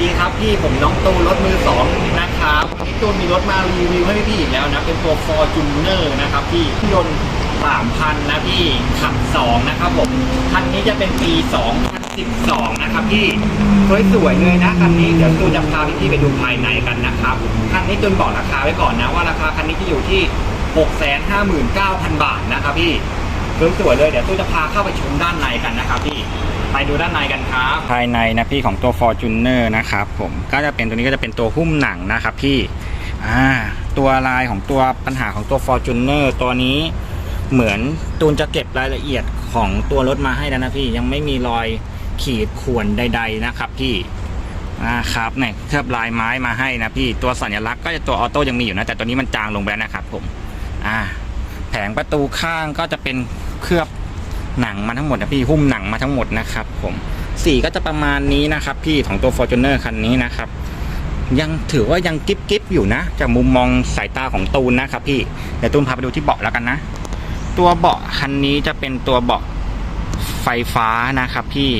ดีครับพี่ผมน้องตูนรถมือสองนะครับวันนี้ตูนมีรถมารีวิวให้พี่อีกแล้วนะ เป็นตัว Fortuner นะครับพี่ยนต์3,000 นะพี่ขับ 2 นะครับผม คันนี้จะเป็นปี 2012 นะครับพี่สวยๆเลยนะคันนี้เดี๋ยวตูนจะพาพี่ๆไปดูภายในกันนะครับ คันนี้ตูนบอกราคาไว้ก่อนนะว่าราคาคันนี้จะอยู่ที่ 659,000 บาทนะครับพี่ สวยเลยเดี๋ยวตู้จะพาเข้าไปชมด้านในกันนะครับพี่ไปดูด้านในกันครับ ภายในนะพี่ของตัว Fortuner นะครับผมก็จะเป็นตัวนี้ก็จะเป็นตัวหุ้มหนังนะครับพี่อ่าตัวลายของตัวปัญหาของตัว Fortuner ตัวนี้เหมือนตูนจะเก็บรายละเอียดของตัวรถมาให้แล้วนะพี่ยังไม่มีรอยขีดข่วนใด ๆนะครับพี่นะครับเนี่ยเคลือบลายไม้มาให้นะพี่ตัวสัญลักษณ์ก็จะตัวออโต้ยังมีอยู่นะแต่ตัวนี้มันจางลงไปแล้วนะครับผมอ่าแผงประตูข้างก็จะเป็น เคลือบหนังมาทั้งหมดนะพี่หุ้มหนังมาทั้งหมดนะครับผมสีก็จะประมาณนี้นะครับพี่ของตัว Fortuner คันนี้นะครับยังถือว่ายังกิ๊บกิ๊บอยู่นะ จากมุมมองสายตาของตูนนะครับพี่เดี๋ยวตูนพาไปดูที่เบาะแล้วกันนะ ตัวเบาะคันนี้จะเป็นตัวเบาะไฟฟ้านะครับพี่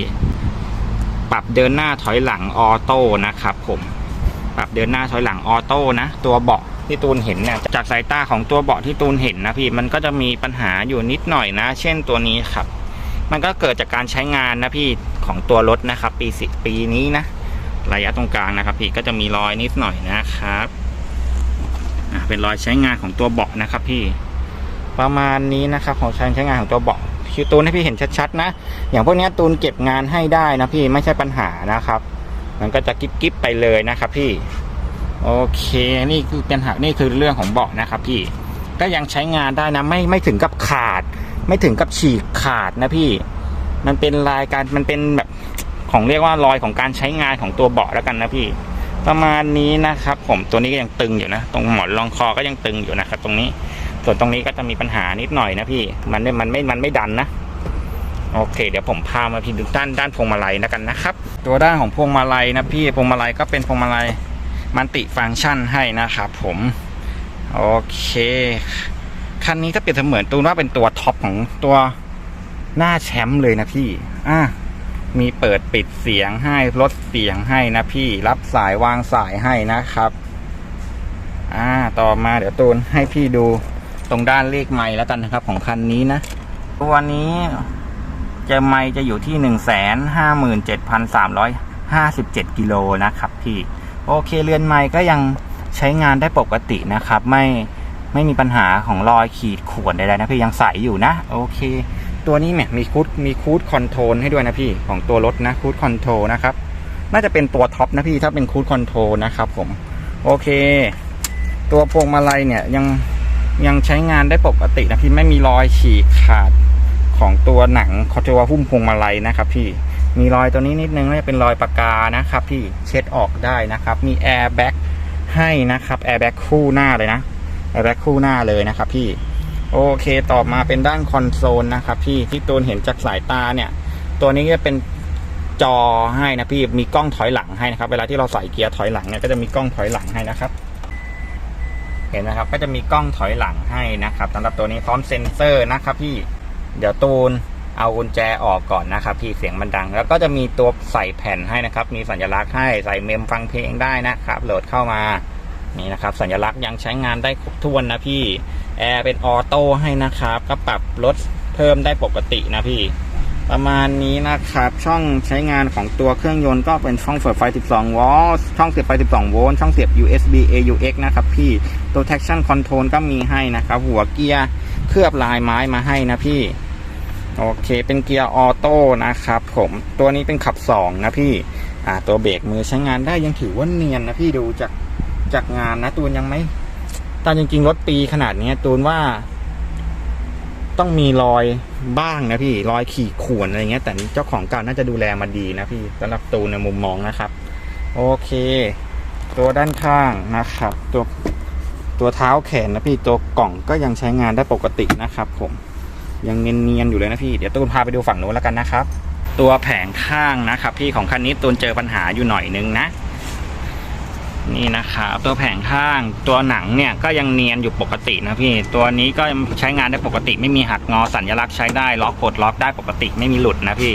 ปรับเดินหน้าถอยหลังออโต้นะครับผมปรับเดินหน้าถอยหลังออโต้นะ ตัวเบาะ ที่ตูนเห็นเนี่ยจากสายตาของตัวเบาะที่ตูนเห็นนะพี่มันก็จะมีปัญหาอยู่นิดหน่อยนะ เช่นตัวนี้ครับ มันก็เกิดจากการใช้งานนะพี่ของตัวรถนะครับ ปีสิปีนี้นะ ระยะตรงกลางนะครับ พี่ก็จะมีรอยนิดหน่อยนะครับเป็นรอยใช้งานของตัวเบาะนะครับ พี่ประมาณนี้นะครับของการใช้งานของตัวเบาะคิวตูนให้พี่เห็นชัดๆนะ อย่างพวกนี้ตูนเก็บงานให้ได้นะพี่ไม่ใช่ปัญหานะครับ มันก็จะกิ๊บๆไปเลยนะครับ พี่ โอเคนี่คือปัญหานี่คือเรื่องของเบาะนะครับพี่ก็ยังใช้งานได้นะไม่ไม่ถึงกับขาด ไม่ถึงกับฉีกขาดนะพี่ มันเป็นลายการมันเป็นแบบของเรียกว่ารอยของการใช้งานของตัวเบาะแล้วกันนะพี่ ประมาณนี้นะครับ ผมตัวนี้ก็ยังตึงอยู่นะ ตรงหมอนรองคอก็ยังตึงอยู่นะครับ ตรงนี้ส่วนตรงนี้ก็จะมีปัญหานิดหน่อยนะพี่ มันไม่มันไม่มันไม่ดันนะโอเค เดี๋ยวผมพามาพี่ดูด้านด้านพวงมาลัยแล้วกันนะครับ ตัวด้านของพวงมาลัยนะพี่พวงมาลัยก็เป็นพวงมาลัย มันติฟังก์ชันให้นะครับผมโอเคคันนี้ถ้าเปรียบเสมือนตูนว่าเป็นตัวท็อปของตัวหน้าแชมป์เลยนะพี่อะมีเปิดปิดเสียงให้ลดเสียงให้นะพี่รับสายวางสายให้นะครับ อ่าต่อมาเดี๋ยวตูนให้พี่ดูตรงด้านเลขไม้แล้วกันนะครับ ของคันนี้นะตัวนี้จะไม้จะอยู่ที่หนึ่งแสนห้าหมื่นเจ็ดพันสามร้อยห้าสิบเจ็ดกิโลนะครับพี่ โอเคเรือนไม้ก็ยังใช้งานได้ปกตินะครับ ไม่ไม่มีปัญหาของรอยขีดข่วนใดๆนะพี่ยังใสอยู่นะ โอเค ตัวนี้เนี่ยมีคูดมีคูดคอนโทรลให้ด้วยนะพี่ของตัวรถนะคูดคอนโทรลนะครับน่าจะเป็นตัวท็อปนะพี่ถ้าเป็นคูดคอนโทรลนะครับผมโอเค ตัวพวงมาลัยเนี่ยยังยังใช้งานได้ปกตินะพี่ไม่มีรอยฉีกขาดของตัวหนังคอตัวหุ้มพวงมาลัยนะครับพี่ มีรอยตัวนี้นิดนึงน่าจะเป็นรอยปากกานะครับพี่เช็ดออกได้นะครับ มีแอร์แบ็กให้นะครับแอร์แบ็กคู่หน้าเลยนะแอร์แบ็กคู่หน้าเลยนะครับพี่โอเคต่อมาเป็นด้านคอนโซลนะครับพี่ที่ตูนเห็นจากสายตาเนี่ย ตัวนี้จะเป็นจอให้นะพี่มีกล้องถอยหลังให้นะครับ เวลาที่เราใส่เกียร์ถอยหลังเนี่ยก็จะมีกล้องถอยหลังให้นะครับ เห็นนะครับก็จะมีกล้องถอยหลังให้นะครับสำหรับตัวนี้พร้อมเซ็นเซอร์นะครับพี่เดี๋ยวตูน เอากุญแจออกก่อนนะครับพี่เสียงมันดัง แล้วก็จะมีตัวใส่แผ่นให้นะครับ มีสัญลักษณ์ให้ใส่เมมฟังเพลงได้นะครับ โหลดเข้ามานี่นะครับ สัญลักษณ์ยังใช้งานได้ครบถ้วนนะพี่แอร์เป็นออโต้ให้นะครับ ก็ปรับลดเพิ่มได้ปกตินะพี่ ประมาณนี้นะครับ ช่องใช้งานของตัวเครื่องยนต์ก็เป็นช่องเสียบไฟ 12 โวลต์ช่องเสียบไฟ 12 โวลต์ช่องเสียบ USB AUX นะครับพี่ตัว traction control ก็มีให้นะครับ หัวเกียร์เคลือบลายไม้มาให้นะพี่ โอเคเป็นเกียร์ออโต้นะครับผมตัวนี้เป็นขับ 2 นะพี่อ่าตัวเบรกมือใช้งานได้ยังถือว่าเนียนนะพี่ดูจากจากงานนะตูนยังไม่ตามจริงๆรถปีขนาดนี้ตูนว่า ต้องมีรอยบ้างนะพี่รอยขีดข่วนอะไรเงี้ย แต่เจ้าของเก่าน่าจะดูแลมาดีนะพี่สำหรับตูนในมุมมองนะครับ โอเค ตัวด้านข้างนะครับ ตัวตัวเท้าแขนนะพี่ตัวกล่องก็ยังใช้งานได้ปกตินะครับผม ยังเนียนๆอยู่เลยนะพี่ เดี๋ยวตูนพาไปดูฝั่งโน้นแล้วกันนะครับ ตัวแผงข้างนะครับ พี่ของคันนี้ตูนเจอปัญหาอยู่หน่อยนึงนะ นี่นะครับตัวแผงข้างตัวหนังเนี่ยก็ยังเนียนอยู่ปกตินะพี่ ตัวนี้ก็ใช้งานได้ปกติ ไม่มีหักงอสัญลักษณ์ใช้ได้ล็อกกดล็อกได้ปกติไม่มีหลุดนะพี่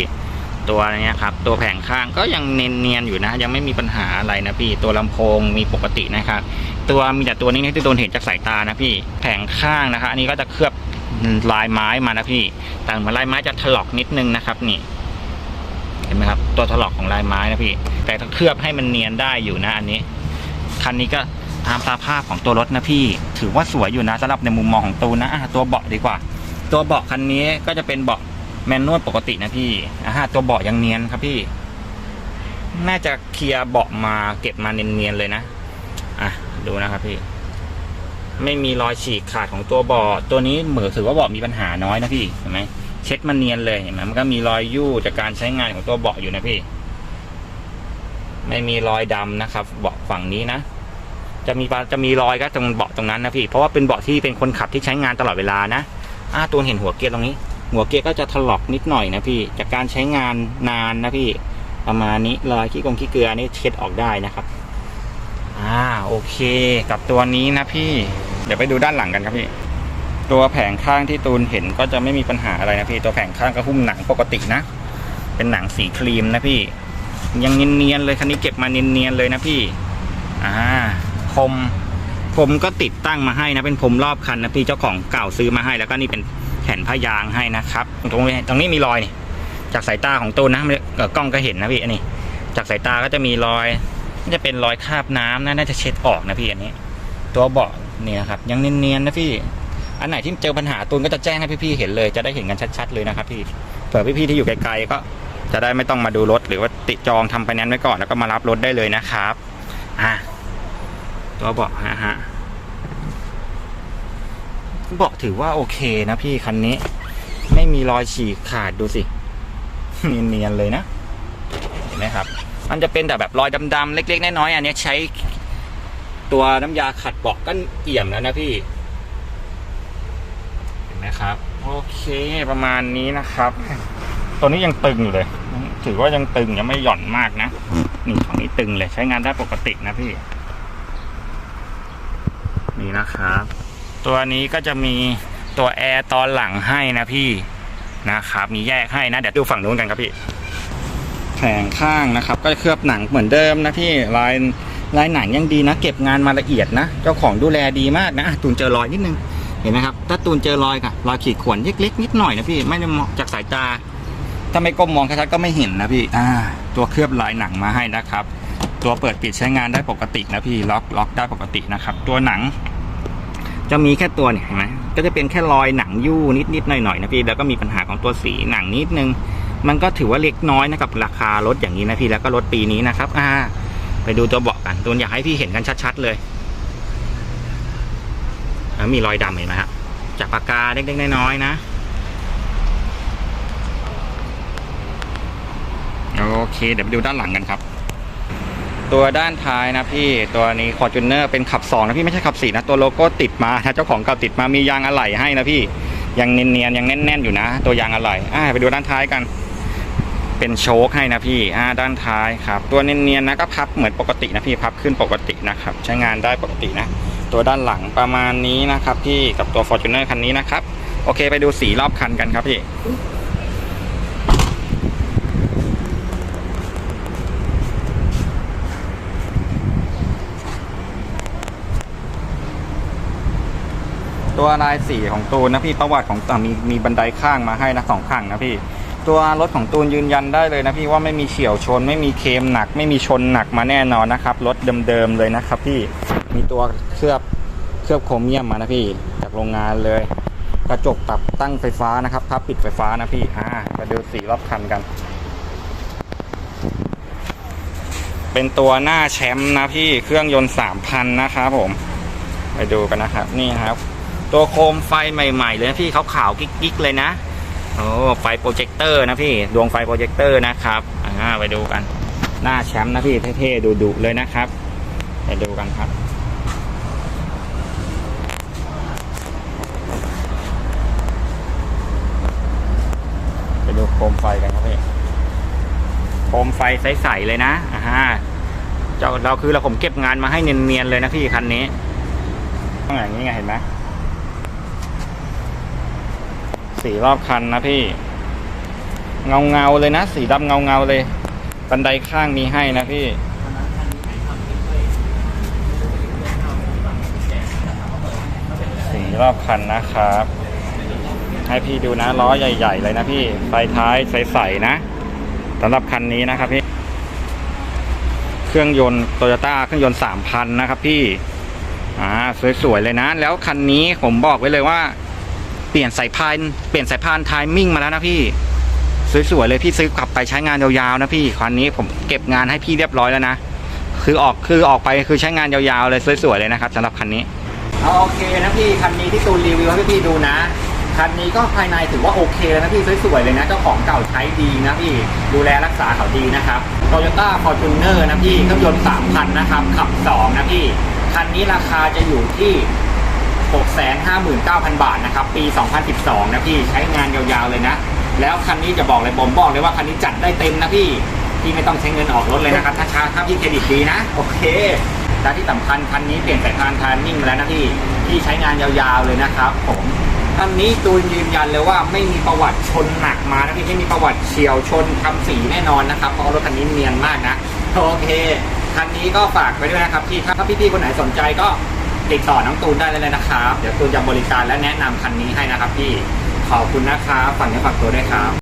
ตัวนี้ครับตัวแผงข้างก็ยังเนียนๆอยู่นะ ยังไม่มีปัญหาอะไรนะพี่ ตัวลำโพงมีปกตินะครับตัวมีแต่ตัวนี้ที่โดนเห็นจากสายตานะพี่แผงข้างนะครับอันนี้ก็จะเคลือบ ลายไม้มานะพี่แต่เหมือนลายไม้จะถลอกนิดนึงนะครับ นี่ เห็นไหมครับ ตัวถลอกของลายไม้นะพี่ แต่ถ้าเคลือบให้มันเนียนได้อยู่นะ อันนี้คันนี้ก็ตามสภาพของตัวรถนะพี่ ถือว่าสวยอยู่นะสำหรับในมุมมองของตูนนะอะตัวเบาะดีกว่า ตัวเบาะคันนี้ก็จะเป็นเบาะแมนนวลปกตินะพี่อ่าตัวเบาะยังเนียนครับพี่ น่าจะเคลียร์เบาะมาเก็บมาเนียนๆเลยนะ อะดูนะครับพี่ ไม่มีรอยฉีกขาดของตัวเบาะตัวนี้เหมือนถือว่าเบาะมีปัญหาน้อยนะพี่เห็นไหมเช็ดมันเนียนเลยเห็นไหมมันก็มีรอยยู่จากการใช้งานของตัวเบาะอยู่นะพี่ ไม่มีรอยดำนะครับ เบาะฝั่งนี้นะจะมีปะจะมีรอยก็ตรงเบาะตรงนั้นนะพี่เพราะว่าเป็นเบาะที่เป็นคนขับที่ใช้งานตลอดเวลานะอ่าตัวเห็นหัวเกียร์ตรงนี้ หัวเกียร์ก็จะถลอกนิดหน่อยนะพี่ จากการใช้งานนานนะพี่ ประมาณนี้รอยขี้กงขี้เกลือนี่เช็ดออกได้นะครับ อ่าโอเค กับตัวนี้นะพี่ เดี๋ยวไปดูด้านหลังกันครับพี่ ตัวแผงข้างที่ตูนเห็นก็จะไม่มีปัญหาอะไรนะพี่ ตัวแผงข้างก็หุ้มหนังปกตินะ เป็นหนังสีครีมนะพี่ ยังเนียนๆเลยคันนี้เก็บมาเนียนๆเลยนะพี่ อ่าพรมผมก็ติดตั้งมาให้นะเป็นพรมรอบคันนะพี่เจ้าของเก่าซื้อมาให้แล้วก็นี่เป็นแผ่นผ้ายางให้นะครับ ตรงนี้ตรงนี้มีรอยนี่จากสายตาของตูนนะกล้องก็เห็นนะพี่อันนี้จากสายตาก็จะมีรอยน่าจะเป็นรอยคราบน้ำนะน่าจะเช็ดออกนะพี่อันนี้ ตัวเบาะ นี่ยนะครับ ยังเนียนๆนะพี่ อันไหนที่เจอปัญหาตูนก็จะแจ้งให้พี่ๆเห็นเลย จะได้เห็นกันชัดๆเลยนะครับพี่เผื่อพี่ๆที่อยู่ไกลๆก็จะได้ไม่ต้องมาดูรถ หรือว่าติดจองทำไฟแนนซ์ไว้ก่อนแล้วก็มารับรถได้เลยนะครับอะตัวเบาะนะฮะเบาะถือว่าโอเคนะพี่คันนี้ ไม่มีรอยฉีกขาดดูสิเนียนๆเลยนะเห็นไหมครับ มันจะเป็นแต่แบบรอยดำๆเล็ก ๆ น้อยๆอันนี้ใช้ ตัวน้ำยาขัดเบาะก็เอี่ยมแล้วนะพี่ เห็นไหมครับ โอเคประมาณนี้นะครับ ตัวนี้ยังตึงอยู่เลย ถือว่ายังตึงยังไม่หย่อนมากนะ นี่ของนี้ตึงเลยใช้งานได้ปกตินะพี่ นี่นะครับ ตัวนี้ก็จะมีตัวแอร์ตอนหลังให้นะพี่นะครับ มีแยกให้นะเดี๋ยวดูฝั่งนู้นกันครับพี่แผงข้างนะครับ ก็เคลือบหนังเหมือนเดิมนะพี่ลาย ลายหนังยังดีนะ เก็บงานมาละเอียดนะ เจ้าของดูแลดีมากนะตูนเจอรอยนิดนึงเห็นไหมครับ ถ้าตูนเจอรอยค่ะรอยขีดข่วนเล็กๆนิดหน่อยนะพี่ไม่ได้มองจากสายตา ถ้าไม่ก้มมองชัดๆก็ไม่เห็นนะพี่อ่าตัวเคลือบลายหนังมาให้นะครับ ตัวเปิดปิดใช้งานได้ปกตินะพี่ล็อกล็อกได้ปกตินะครับ ตัวหนัง จะมีแค่ตัวเนี่ยเห็นไหมก็จะเป็นแค่รอยหนังยู่นิดๆหน่อยๆนะพี่แล้วก็มีปัญหาของตัวสีหนังนิดนึงมันก็ถือว่าเล็กน้อยนะกับราคารถอย่างนี้นะพี่แล้วก็รถปีนี้นะครับอ่า ไปดูตัวเบาะกันตูนอยากให้พี่เห็นกันชัด ๆ เลยอ่ามีรอยดำเห็นไหมฮะจากปากกาเล็กๆน้อยๆนะโอเค เดี๋ยวไปดูด้านหลังกันครับ ตัวด้านท้ายนะพี่ตัวนี้ f o r t u n e r เป็นขับ2นะพี่ไม่ใช่ขับ4นะ ตัวโลโก้ติดมานะเจ้าของเก่าติดมามียางอะไหล่ให้นะพี่ยังเนียนๆยังแน่น ๆ อยู่นะ ตัวยางอะไหล่อ่าไปดูด้านท้ายกัน เป็นโชคให้นะพี่อ่าด้านท้ายครับ ตัวเนียนๆนะก็พับเหมือนปกตินะพี่พับขึ้นปกตินะครับ ใช้งานได้ปกตินะ ตัวด้านหลังประมาณนี้นะครับ พี่กับตัว Fortuner คันนี้นะครับ โอเคไปดูสีรอบคันกันครับพี่ตัวลายสีของตูนนะพี่ประวัติของมีมีบันไดข้างมาให้นะสองข้างนะพี่ ตัวรถของตูนยืนยันได้เลยนะพี่ว่าไม่มีเฉียวชน ไม่มีเคมหนัก ไม่มีชนหนักมาแน่นอนนะครับรถเดิมๆเลยนะครับพี่มีตัวเคลือบเคลือบโครเมียมมานะพี่จากโรงงานเลย กระจกปรับตั้งไฟฟ้านะครับพับปิดไฟฟ้านะพี่อ่ามาดูสีรอบคันกัน เป็นตัวหน้าแชมป์นะพี่เครื่องยนต์สามพันนะครับผมไปดูกันนะครับนี่ครับ ตัวโคมไฟใหม่ ๆ เลยนะพี่ขาวๆกิ๊กๆเลยนะ โอ้ไฟโปรเจคเตอร์นะพี่ดวงไฟโปรเจคเตอร์นะครับอ่าไปดูกัน หน้าแชมป์นะพี่เท่ๆดุๆเลยนะครับ ไปดูกันครับไปดูโคมไฟกันครับพี่โคมไฟใสๆเลยนะอ่าเจ้าเราคือเราผมเก็บงานมาให้เนียนๆเลยนะพี่คันนี้ต้องอย่างนี้ไงเห็นไหม สีรอบคันนะพี่ เงาเงาเลยนะ สีดำเงาเงาเลย บันไดข้างมีให้นะพี่สีรอบคันนะครับ ให้พี่ดูนะล้อใหญ่ ๆ เลยนะพี่ไฟท้ายใสๆนะสำหรับคันนี้นะครับพี่ เครื่องยนต์โตโยต้าเครื่องยนต์สามพันนะครับพี่ อ่าสวยๆเลยนะ แล้วคันนี้ผมบอกไว้เลยว่า เปลี่ยนสายพานเปลี่ยนสายพานไทมิ่งมาแล้วนะพี่สวยๆเลยพี่ซื้อกลับไปใช้งานยาวๆนะพี่คันนี้ผมเก็บงานให้พี่เรียบร้อยแล้วนะคือออกคือออกไปคือใช้งานยาวๆเลยสวยๆเลยนะครับสำหรับคันนี้เอาโอเคนะพี่คันนี้ที่ตูนรีวิวให้พี่ดูนะคันนี้ก็ภายในถือว่าโอเคแล้วนะพี่สวยๆเลยนะเจ้าของเก่าใช้ดีนะพี่ดูแลรักษาเขาดีนะครับ Toyota Fortuner นะพี่เครื่องยนต์3,000 นะครับขับ 2 นะพี่ คันนี้ราคาจะอยู่ที่ 659,000 บาทนะครับ ปี 2012 นะพี่ใช้งานยาวๆเลยนะ แล้วคันนี้จะบอกเลยผมบอกเลยว่าคันนี้จัดได้เต็มนะพี่ พี่ไม่ต้องใช้เงินออกรถเลยนะครับ ถ้าช้าถ้าพี่เครดิตดีนะ โอเคและที่สำคัญคันนี้เปลี่ยนสายพานทานนิ่งมาแล้วนะพี่ พี่ใช้งานยาวๆเลยนะครับผมคันนี้ตูนยืนยันเลยว่าไม่มีประวัติชนหนักมานะพี่ไม่มีประวัติเฉียวชนทำสีแน่นอนนะครับเพราะรถคันนี้เนียนมากนะ โอเคคันนี้ก็ฝากไว้ด้วยนะครับพี่ถ้าพี่ๆคนไหนสนใจก็ ติดต่อน้องตูนได้เลยนะครับ เดี๋ยวตูนจะบริการและแนะนำคันนี้ให้นะครับพี่ ขอบคุณนะครับฝากเนื้อฝากตัวด้วยครับ